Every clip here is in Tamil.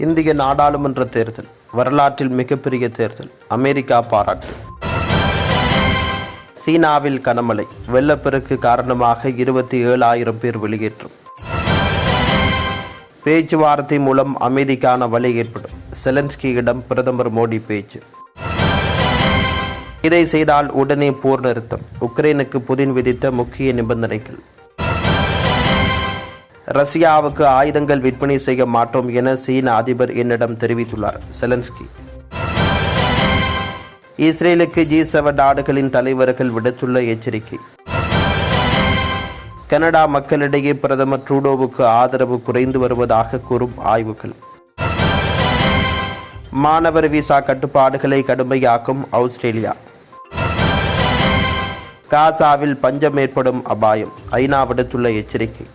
இந்திய நாடாளுமன்ற தேர்தல் வரலாற்றில் மிகப்பெரிய தேர்தல் அமெரிக்கா பாராட்டு. சீனாவில் கனமழை வெள்ளப்பெருக்கு காரணமாக இருபத்தி ஏழாயிரம் பேர் வெளியேற்றம். பேச்சுவார்த்தை மூலம் அமைதிக்கான வழி ஏற்படும். செலன்ஸ்கியிடம் பிரதமர் மோடி பேச்சு. இதை செய்தால் உடனே போர் நிறுத்தம். உக்ரைனுக்கு புதின் விதித்த முக்கிய நிபந்தனைகள். ரஷ்யாவுக்கு ஆயுதங்கள் விற்பனை செய்ய மாட்டோம் என சீன அதிபர் என்னிடம் தெரிவித்துள்ளார். செலன்ஸ்கி. இஸ்ரேலுக்கு ஜி செவன் நாடுகளின் தலைவர்கள் விடுத்துள்ள எச்சரிக்கை. கனடா மக்களிடையே பிரதமர் ட்ரூடோவுக்கு ஆதரவு குறைந்து வருவதாக கூறும் ஆய்வுகள். மாணவர் விசா கட்டுப்பாடுகளை கடுமையாக்கும் ஆஸ்திரேலியா. காசாவில் பஞ்சம் ஏற்படும் அபாயம். ஐநா விடுத்துள்ள எச்சரிக்கை.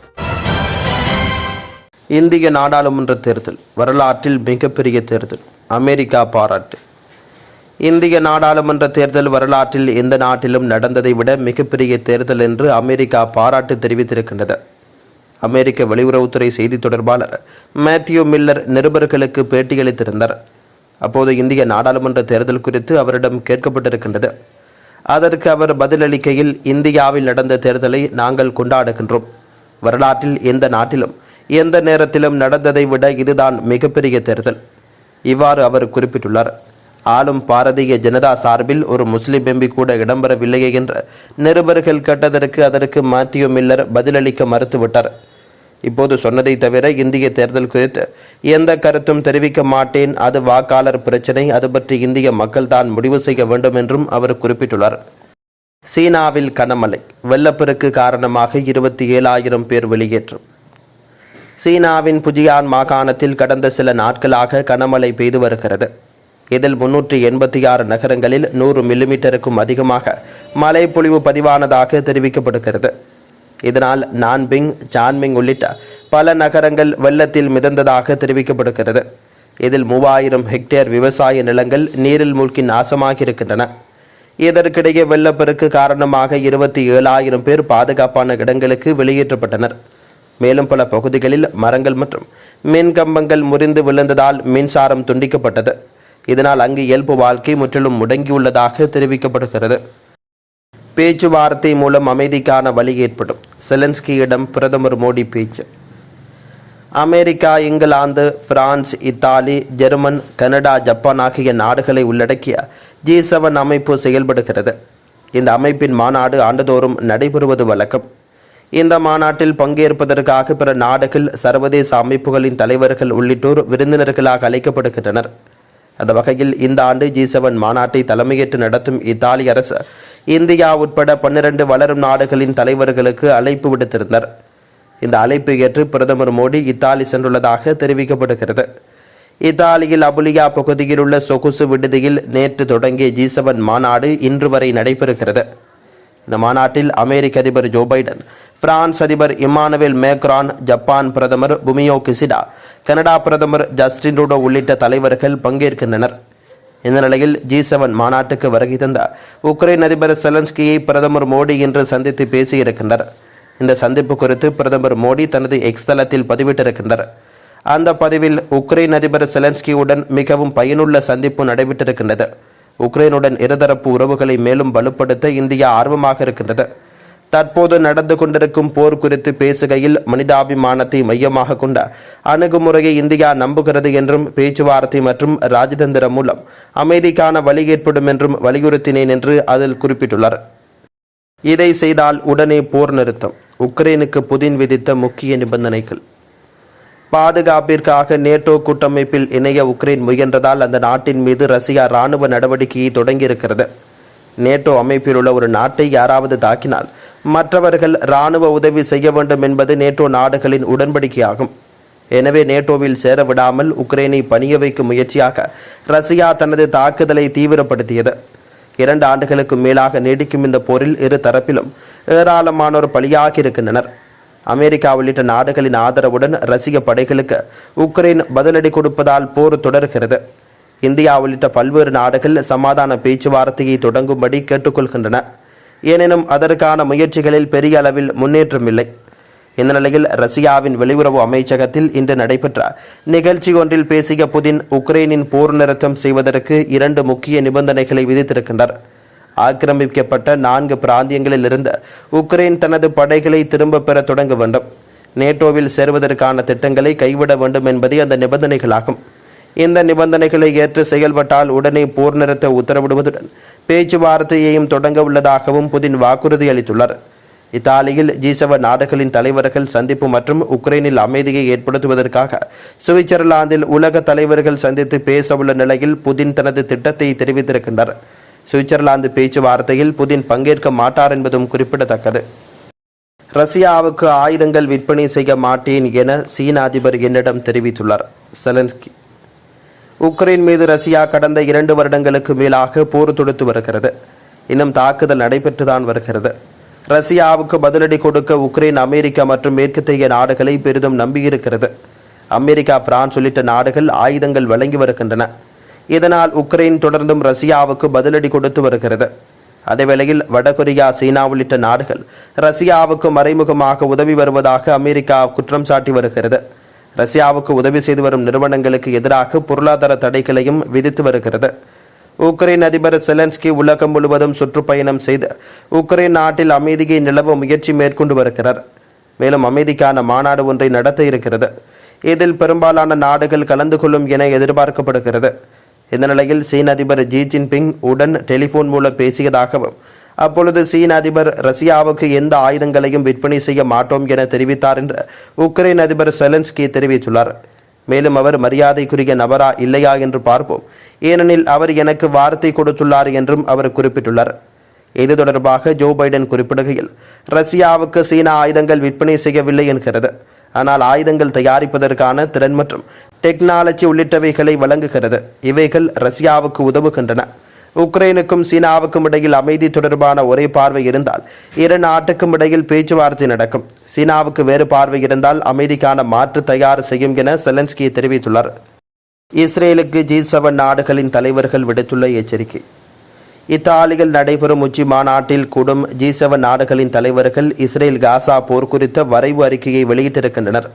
இந்திய நாடாளுமன்ற தேர்தல் வரலாற்றில் மிகப்பெரிய தேர்தல் அமெரிக்கா பாராட்டு. இந்திய நாடாளுமன்ற தேர்தல் வரலாற்றில் எந்த நாட்டிலும் நடந்ததை விட மிகப்பெரிய தேர்தல் என்று அமெரிக்கா பாராட்டு தெரிவித்திருக்கின்றது. அமெரிக்க வெளியுறவுத்துறை செய்தி தொடர்பாளர் மேத்யூ மில்லர் நிருபர்களுக்கு பேட்டியளித்திருந்தார். அப்போது இந்திய நாடாளுமன்ற தேர்தல் குறித்து அவரிடம் கேட்கப்பட்டிருக்கின்றது. அதற்கு அவர் பதிலளிக்கையில் இந்தியாவில் நடந்த தேர்தலை நாங்கள் கொண்டாடுகின்றோம். வரலாற்றில் எந்த நாட்டிலும் எந்த நேரத்திலும் நடந்ததை விட இதுதான் மிகப்பெரிய தேர்தல். இவ்வாறு அவர் குறிப்பிட்டுள்ளார். ஆளும் பாரதிய ஜனதா சார்பில் ஒரு முஸ்லிம் எம்பி கூட இடம்பெறவில்லையே என்ற நிருபர்கள் கேட்டதற்கு அதற்கு மாத்தியோ மில்லர் பதிலளிக்க மறுத்துவிட்டார். இப்போது சொன்னதை தவிர இந்திய தேர்தல் குறித்து எந்த கருத்தும் தெரிவிக்க மாட்டேன். அது வாக்காளர் பிரச்சினை. அது பற்றி இந்திய மக்கள் தான் முடிவு செய்ய வேண்டும் என்றும் அவர் குறிப்பிட்டுள்ளார். சீனாவில் கனமழை. வெள்ளப்பெருக்கு காரணமாக இருபத்தி ஏழாயிரம் பேர் வெளியேற்றம். சீனாவின் புஜியான் மாகாணத்தில் கடந்த சில நாட்களாக கனமழை பெய்து வருகிறது. இதில் முன்னூற்றி எண்பத்தி ஆறு நகரங்களில் நூறு மில்லிமீட்டருக்கும் அதிகமாக மழை பொழிவு பதிவானதாக தெரிவிக்கப்படுகிறது. இதனால் நான்பிங் சான்மிங் உள்ளிட்ட பல நகரங்கள் வெள்ளத்தில் மிதந்ததாக தெரிவிக்கப்படுகிறது. இதில் மூவாயிரம் ஹெக்டேர் விவசாய நிலங்கள் நீரில் மூழ்கி நாசமாகியிருக்கின்றன. இதற்கிடையே வெள்ளப்பெருக்கு காரணமாக இருபத்தி ஏழாயிரம் பேர் பாதுகாப்பான இடங்களுக்கு வெளியேற்றப்பட்டனர். மேலும் பல பகுதிகளில் மரங்கள் மற்றும் மின் கம்பங்கள் முறிந்து விழுந்ததால் மின்சாரம் துண்டிக்கப்பட்டது. இதனால் அங்கு இயல்பு வாழ்க்கை முற்றிலும் முடங்கியுள்ளதாக தெரிவிக்கப்படுகிறது. பேச்சுவார்த்தை மூலம் அமைதிக்கான வழி ஏற்படும். செலன்ஸ்கியிடம் பிரதமர் மோடி பேச்சு. America England France Italy German Canada Japan ஆகிய நாடுகளை உள்ளடக்கிய ஜி செவன் அமைப்பு செயல்படுகிறது. இந்த அமைப்பின் மாநாடு ஆண்டுதோறும் நடைபெறுவது வழக்கம். இந்த மாநாட்டில் பங்கேற்பதற்காக பிற நாடுகள் சர்வதேச அமைப்புகளின் தலைவர்கள் உள்ளிட்டோர் விருந்தினர்களாக அழைக்கப்படுகின்றனர். அந்த வகையில் இந்த ஆண்டு ஜி செவன் மாநாட்டை தலைமையேற்று நடத்தும் இத்தாலி அரசு இந்தியா உட்பட பன்னிரண்டு வளரும் நாடுகளின் தலைவர்களுக்கு அழைப்பு விடுத்திருந்தனர். இந்த அழைப்பு ஏற்று பிரதமர் மோடி இத்தாலி சென்றுள்ளதாக தெரிவிக்கப்படுகிறது. இத்தாலியில் அபுலியா பகுதியில் உள்ள சொகுசு விடுதியில் நேற்று தொடங்கிய ஜி செவன் மாநாடு இன்று வரை நடைபெறுகிறது. இந்த மாநாட்டில் அமெரிக்க அதிபர் ஜோ பைடன் பிரான்ஸ் அதிபர் இமானுவேல் மேக்ரான் ஜப்பான் பிரதமர் புமியோ கிசிடா கனடா பிரதமர் ஜஸ்டின் ரூடோ உள்ளிட்ட தலைவர்கள் பங்கேற்கின்றனர். இந்த நிலையில் ஜி செவன் மாநாட்டுக்கு வருகை தந்த உக்ரைன் அதிபர் செலன்ஸ்கியை பிரதமர் மோடி இன்று சந்தித்து பேசியிருக்கின்றனர். இந்த சந்திப்பு குறித்து பிரதமர் மோடி தனது எக்ஸ் தளத்தில் பதிவிட்டிருக்கின்றார் அந்த பதிவில் உக்ரைன் அதிபர் செலன்ஸ்கியுடன் மிகவும் பயனுள்ள சந்திப்பு நடைபெற்றிருக்கின்றது. உக்ரைனுடன் இருதரப்பு உறவுகளை மேலும் வலுப்படுத்த இந்தியா ஆர்வமாக இருக்கின்றது. தற்போது நடந்து கொண்டிருக்கும் போர் குறித்து பேசுகையில் மனிதாபிமானத்தை மையமாக கொண்ட அணுகுமுறையை இந்தியா நம்புகிறது என்றும் பேச்சுவார்த்தை மற்றும் ராஜதந்திரம் மூலம் அமைதிக்கான வழி ஏற்படும் என்றும் வலியுறுத்தினேன் என்று அதில் குறிப்பிட்டுள்ளார். இதை செய்தால் உடனே போர் நிறுத்தம். உக்ரைனுக்கு புதின் விதித்த முக்கிய நிபந்தனைகள். பாதுகாப்பிற்காக நேட்டோ கூட்டமைப்பில் இணைய உக்ரைன் முயன்றதால் அந்த நாட்டின் மீது ரஷ்யா இராணுவ நடவடிக்கையை தொடங்கியிருக்கிறது. நேட்டோ அமைப்பிலுள்ள ஒரு நாட்டை யாராவது தாக்கினால் மற்றவர்கள் இராணுவ உதவி செய்ய வேண்டும் என்பது நேட்டோ நாடுகளின் உடன்படிக்கையாகும். எனவே நேட்டோவில் சேர விடாமல் உக்ரைனை பணிய வைக்கும் முயற்சியாக ரஷ்யா தனது தாக்குதலை தீவிரப்படுத்தியது. இரண்டு ஆண்டுகளுக்கு மேலாக நீடிக்கும் இந்த போரில் இரு தரப்பிலும் ஏராளமானோர் பலியாகி இருக்கின்றனர். அமெரிக்கா உள்ளிட்ட நாடுகளின் ஆதரவுடன் ரஷ்ய படைகளுக்கு உக்ரைன் பதிலடி கொடுப்பதால் போர் தொடர்கிறது. இந்தியா உள்ளிட்ட பல்வேறு நாடுகள் சமாதான பேச்சுவார்த்தையை தொடங்கும்படி கேட்டுக்கொள்கின்றன. எனினும் அதற்கான முயற்சிகளில் பெரிய அளவில் முன்னேற்றம் இல்லை இந்த நிலையில் ரஷ்யாவின் வெளியுறவு அமைச்சகத்தில் இன்று நடைபெற்ற நிகழ்ச்சி ஒன்றில் பேசிய புதின் உக்ரைனின் போர் நிறுத்தம் செய்வதற்கு இரண்டு முக்கிய நிபந்தனைகளை விதித்திருக்கின்றார். ஆக்கிரமிக்கப்பட்ட நான்கு பிராந்தியங்களில் இருந்து உக்ரைன் தனது படைகளை திரும்ப பெற தொடங்க வேண்டும். நேட்டோவில் சேருவதற்கான திட்டங்களை கைவிட வேண்டும் என்பதே அந்த நிபந்தனைகளாகும். இந்த நிபந்தனைகளை ஏற்று செயல்பட்டால் உடனே போர் நிறுத்த உத்தரவிடுவதுடன் பேச்சுவார்த்தையையும் தொடங்க உள்ளதாகவும் புதின் வாக்குறுதி அளித்துள்ளார். இத்தாலியில் ஜி நாடுகளின் தலைவர்கள் சந்திப்பு மற்றும் உக்ரைனில் அமைதியை ஏற்படுத்துவதற்காக சுவிட்சர்லாந்தில் உலக தலைவர்கள் சந்தித்து பேசவுள்ள நிலையில் புதின் தனது திட்டத்தை தெரிவித்திருக்கின்றார். சுவிட்சர்லாந்து பேச்சுவார்த்தையில் புதின் பங்கேற்க மாட்டார் என்பதும் குறிப்பிடத்தக்கது. ரஷ்யாவுக்கு ஆயுதங்கள் விற்பனை செய்ய மாட்டேன் என சீன அதிபர் என்னிடம் தெரிவித்துள்ளார். செலன்ஸ்கி. உக்ரைன் மீது ரஷ்யா கடந்த இரண்டு வருடங்களுக்கு மேலாக போர் தொடுத்து வருகிறது. இன்னும் தாக்குதல் நடைபெற்றுதான் வருகிறது. ரஷ்யாவுக்கு பதிலடி கொடுக்க உக்ரைன் அமெரிக்கா மற்றும் மேற்கத்திய நாடுகளை பெரிதும் நம்பியிருக்கிறது. அமெரிக்கா பிரான்ஸ் உள்ளிட்ட நாடுகள் ஆயுதங்கள் வழங்கி வருகின்றன. இதனால் உக்ரைன் தொடர்ந்தும் ரஷ்யாவுக்கு பதிலடி கொடுத்து வருகிறது. அதேவேளையில் வடகொரியா சீனா உள்ளிட்ட நாடுகள் ரஷ்யாவுக்கு மறைமுகமாக உதவி வருவதாக அமெரிக்கா குற்றம் சாட்டி வருகிறது. ரஷ்யாவுக்கு உதவி செய்து வரும் நிறுவனங்களுக்கு எதிராக பொருளாதார தடைகளையும் விதித்து வருகிறது. உக்ரைன் அதிபர் செலன்ஸ்கி உலகம் முழுவதும் சுற்றுப்பயணம் செய்து உக்ரைன் நாட்டில் அமைதியை நிலவ முயற்சி மேற்கொண்டு வருகிறார். மேலும் அமைதிக்கான மாநாடு ஒன்றை நடத்த இருக்கிறது. இதில் பெரும்பாலான நாடுகள் கலந்து கொள்ளும் என எதிர்பார்க்கப்படுகிறது. இந்த நிலையில் சீன அதிபர் ஜி ஜின்பிங் உடன் டெலிபோன் மூலம் பேசியதாகவும் அப்பொழுது சீன அதிபர் ரஷ்யாவுக்கு எந்த ஆயுதங்களையும் விற்பனை செய்ய மாட்டோம் என தெரிவித்தார் என்று உக்ரைன் அதிபர் செலன்ஸ்கி தெரிவித்துள்ளார். மேலும் அவர் மரியாதைக்குரிய நபரா இல்லையா என்று பார்ப்போம். ஏனெனில் அவர் எனக்கு வார்த்தை கொடுத்துள்ளார் என்றும் அவர் குறிப்பிட்டுள்ளார். இது தொடர்பாக ஜோ பைடன் குறிப்பிடுகையில் ரஷ்யாவுக்கு சீனா ஆயுதங்கள் விற்பனை செய்யவில்லை என்கிறது. ஆனால் ஆயுதங்கள் தயாரிப்பதற்கான திறன் மற்றும் டெக்னாலஜி உள்ளிட்டவைகளை வழங்குகிறது. இவைகள் ரஷ்யாவுக்கு உதவுகின்றன. உக்ரைனுக்கும் சீனாவுக்கும் இடையில் அமைதி தொடர்பான ஒரே பார்வை இருந்தால் இரு நாட்டுக்கும் இடையில் பேச்சுவார்த்தை நடக்கும். சீனாவுக்கு வேறு பார்வை இருந்தால் அமைதிக்கான மாற்று தயார் செய்யும் என செலன்ஸ்கி தெரிவித்துள்ளார். இஸ்ரேலுக்கு ஜி செவன் நாடுகளின் தலைவர்கள் விடுத்துள்ள எச்சரிக்கை. இத்தாலியில் நடைபெறும் உச்சி மாநாட்டில் கூடும் ஜி செவன் நாடுகளின் தலைவர்கள் இஸ்ரேல் காசா போர் குறித்த வரைவு அறிக்கையை வெளியிட்டிருக்கின்றனர்.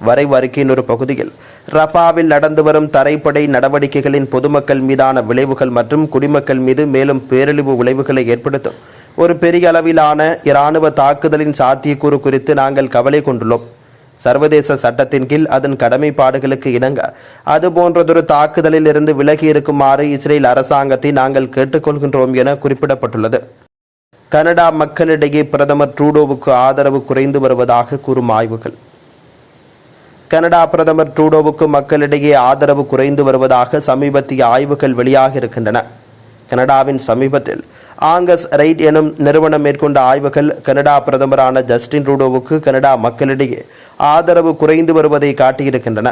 வரைவு அறிக்கையின் ஒரு பகுதியில் ரஃபாவில் நடந்து வரும் தரைப்படை நடவடிக்கைகளின் பொதுமக்கள் மீதான விளைவுகள் மற்றும் குடிமக்கள் மீது மேலும் பேரழிவு விளைவுகளை ஏற்படுத்தும் ஒரு பெரிய அளவிலான இராணுவ தாக்குதலின் சாத்தியக்கூறு குறித்து நாங்கள் கவலை கொண்டுள்ளோம். சர்வதேச சட்டத்தின் கீழ் அதன் கடமைப்பாடுகளுக்கு இணங்க. அதுபோன்றதொரு தாக்குதலில் இருந்து விலகி இருக்குமாறு இஸ்ரேல் அரசாங்கத்தை நாங்கள் கேட்டுக்கொள்கின்றோம் என குறிப்பிடப்பட்டுள்ளது. கனடா மக்களிடையே பிரதமர் ட்ரூடோவுக்கு ஆதரவு குறைந்து வருவதாக கூறும் ஆய்வுகள். கனடா பிரதமர் ட்ரூடோவுக்கு மக்களிடையே ஆதரவு குறைந்து வருவதாக சமீபத்திய ஆய்வுகள் வெளியாக இருக்கின்றன. கனடாவின் சமீபத்தில் ஆங்கஸ் ரைட் எனும் நிறுவனம் மேற்கொண்ட ஆய்வுகள் கனடா பிரதமரான ஜஸ்டின் ட்ரூடோவுக்கு கனடா மக்களிடையே ஆதரவு குறைந்து வருவதை காட்டியிருக்கின்றன.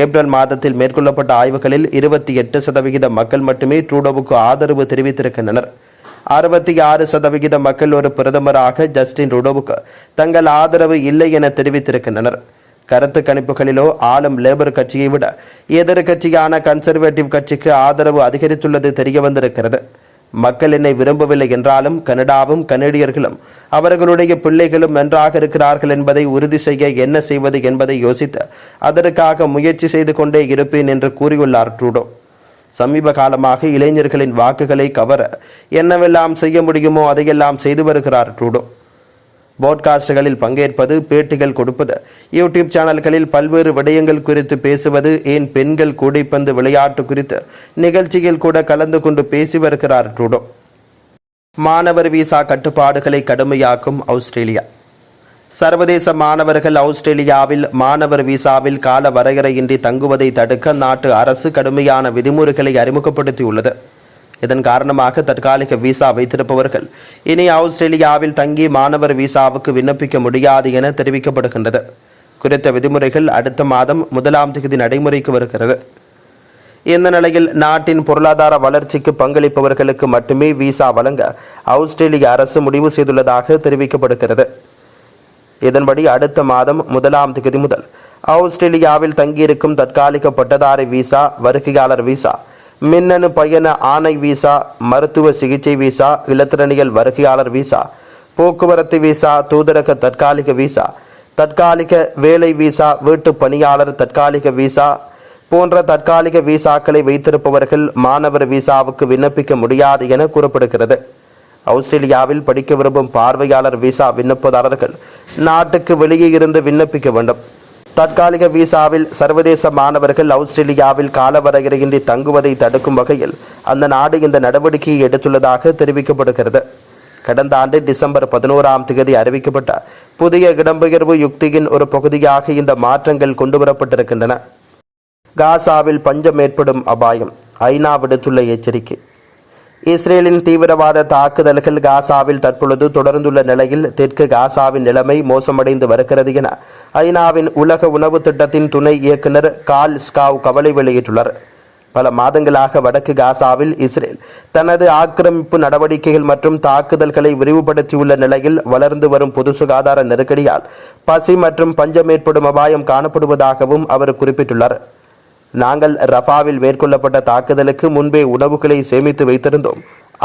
ஏப்ரல் மாதத்தில் மேற்கொள்ளப்பட்ட ஆய்வுகளில் இருபத்தி எட்டு சதவிகித மக்கள் மட்டுமே ட்ரூடோவுக்கு ஆதரவு தெரிவித்திருக்கின்றனர். அறுபத்தி ஆறு சதவிகித மக்கள் ஒரு பிரதமராக ஜஸ்டின் ருடோவுக்கு தங்கள் ஆதரவு இல்லை என தெரிவித்திருக்கின்றனர். கருத்து கணிப்புகளிலோ ஆளும் லேபர் கட்சியை விட எதிர்கட்சியான கன்சர்வேட்டிவ் கட்சிக்கு ஆதரவு அதிகரித்துள்ளது தெரிய வந்திருக்கிறது மக்கள் என்னை விரும்பவில்லை என்றாலும் கனடாவும் கனடியர்களும் அவர்களுடைய பிள்ளைகளும் நன்றாக இருக்கிறார்கள் என்பதை உறுதி செய்ய என்ன செய்வது என்பதை யோசித்து அதற்காக முயற்சி செய்து கொண்டே இருப்பேன் என்று கூறியுள்ளார் ட்ரூடோ. சமீப காலமாக இளைஞர்களின் வாக்குகளை கவர என்னவெல்லாம் செய்ய முடியுமோ அதையெல்லாம் செய்து வருகிறார் ட்ரூடோ. போட்காஸ்டுகளில் பங்கேற்பது பேட்டிகள் கொடுப்பது. யூடியூப் சேனல்களில் பல்வேறு விடயங்கள் குறித்து பேசுவது ஏன் பெண்கள் கூடைப்பந்து விளையாட்டு குறித்து. நிகழ்ச்சியில் கூட கலந்து கொண்டு பேசி வருகிறார் ட்ரூடோ மாணவர் விசா கட்டுப்பாடுகளை கடுமையாக்கும் ஆஸ்திரேலியா. சர்வதேச மாணவர்கள் ஆஸ்திரேலியாவில் மாணவர் விசாவில் கால வரையறையின்றி தங்குவதை தடுக்க நாட்டு அரசு கடுமையான விதிமுறைகளை அறிமுகப்படுத்தியுள்ளது. இதன் காரணமாக தற்காலிக விசா வைத்திருப்பவர்கள் இனி ஆஸ்திரேலியாவில் தங்கி மாணவர் விசாவுக்கு விண்ணப்பிக்க முடியாது என தெரிவிக்கப்படுகின்றது. குறித்த விதிமுறைகள் அடுத்த மாதம் முதலாம் தேதி நடைமுறைக்கு வருகிறது. இந்த நிலையில் நாட்டின் பொருளாதார வளர்ச்சிக்கு பங்களிப்பவர்களுக்கு மட்டுமே விசா வழங்க ஆஸ்திரேலிய அரசு முடிவு செய்துள்ளதாக தெரிவிக்கப்படுகிறது. இதன்படி அடுத்த மாதம் முதலாம் தேதி முதல் ஆஸ்திரேலியாவில் தங்கியிருக்கும் தற்காலிக பட்டதாரி விசா வருகையாளர் விசா மின்னணு பயண ஆணை விசா மருத்துவ சிகிச்சை விசா இலத்திரனியல் வருகையாளர் விசா போக்குவரத்து விசா தூதரக தற்காலிக விசா தற்காலிக வேலை விசா வீட்டு பணியாளர் தற்காலிக விசா போன்ற தற்காலிக விசாக்களை வைத்திருப்பவர்கள் மாணவர் விசாவுக்கு விண்ணப்பிக்க முடியாது என கூறப்படுகிறது. ஆஸ்திரேலியாவில் படிக்க விரும்பும் பார்வையாளர் விசா விண்ணப்பதாரர்கள் நாட்டுக்கு வெளியே இருந்து விண்ணப்பிக்க வேண்டும். தற்காலிக விசாவில் சர்வதேச மாணவர்கள் ஆஸ்திரேலியாவில் காலவரையறையின்றி தங்குவதை தடுக்கும் வகையில் அந்த நாடு இந்த நடவடிக்கையை எடுத்துள்ளதாக தெரிவிக்கப்படுகிறது. கடந்த ஆண்டு டிசம்பர் பதினோராம் தேதி அறிவிக்கப்பட்ட புதிய இடம்பெயர்வு யுக்தியின் ஒரு பகுதியாக இந்த மாற்றங்கள் கொண்டுவரப்பட்டிருக்கின்றன. காசாவில் பஞ்சம் ஏற்படும் அபாயம். ஐநா விடுத்துள்ள எச்சரிக்கை. இஸ்ரேலின் தீவிரவாத தாக்குதல்கள் காசாவில் தற்பொழுது தொடர்ந்துள்ள நிலையில் தெற்கு காசாவின் நிலைமை மோசமடைந்து வருகிறது என ஐநாவின் உலக உணவு திட்டத்தின் துணை இயக்குனர் கால் ஸ்காவ் கவலை வெளியிட்டுள்ளார். பல மாதங்களாக வடக்கு காசாவில் இஸ்ரேல் தனது ஆக்கிரமிப்பு நடவடிக்கைகள் மற்றும் தாக்குதல்களை விரிவுபடுத்தியுள்ள நிலையில் வளர்ந்து வரும் பொது சுகாதார நெருக்கடியால் பசி மற்றும் பஞ்சம் ஏற்படும் அபாயம் காணப்படுவதாகவும் அவர் குறிப்பிட்டுள்ளார். நாங்கள் ரஃபாவில் மேற்கொள்ளப்பட்ட தாக்குதலுக்கு முன்பே உணவுகளை சேமித்து வைத்திருந்தோம்.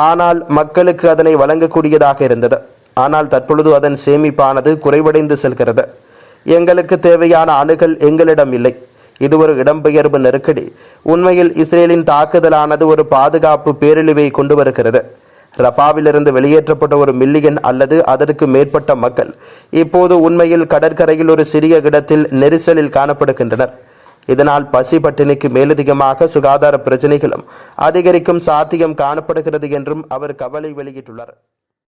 ஆனால் மக்களுக்கு அதனை வழங்கக்கூடியதாக இருந்தது. ஆனால் தற்பொழுது அதன் சேமிப்பானது குறைவடைந்து செல்கிறது. எங்களுக்கு தேவையான அணுகல் எங்களிடம் இல்லை. இது ஒரு இடம்பெயர்வு நெருக்கடி. உண்மையில் இஸ்ரேலின் தாக்குதலானது ஒரு பாதுகாப்பு பேரழிவை கொண்டு வருகிறது. ரஃபாவிலிருந்து வெளியேற்றப்பட்ட ஒரு மில்லியன் அல்லது அதற்கு மேற்பட்ட மக்கள் இப்போது உண்மையில் கடற்கரையில் ஒரு சிறிய இடத்தில் நெரிசலில் காணப்படுகின்றனர். இதனால் பசி பட்டினிக்கு மேலதிகமாக சுகாதார பிரச்சனைகளும் அதிகரிக்கும் சாத்தியம் காணப்படுகிறது என்றும் அவர் கவலை வெளியிட்டுள்ளார்.